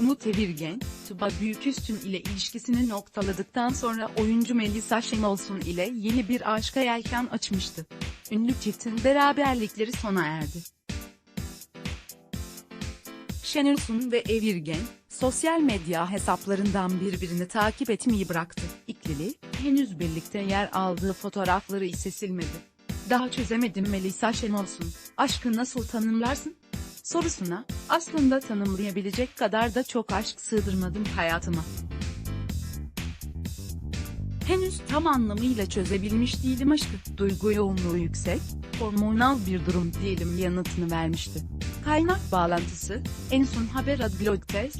Evirgen, Tuba Büyüküstün ile ilişkisini noktaladıktan sonra oyuncu Melisa Şenolsun ile yeni bir aşka yelken açmıştı. Ünlü çiftin beraberlikleri sona erdi. Şenolsun ve Evirgen, sosyal medya hesaplarından birbirini takip etmeyi bıraktı. İkili, henüz birlikte yer aldığı fotoğrafları ise silmedi. Daha çözemedim Melisa Şenolsun, aşkı nasıl tanımlarsın? Sorusuna, aslında tanımlayabilecek kadar da çok aşk sığdırmadım hayatıma. Henüz tam anlamıyla çözebilmiş değilim aşkı. Duygu yoğunluğu yüksek, hormonal bir durum diyelim yanıtını vermişti. Kaynak bağlantısı, en son haber adblog test,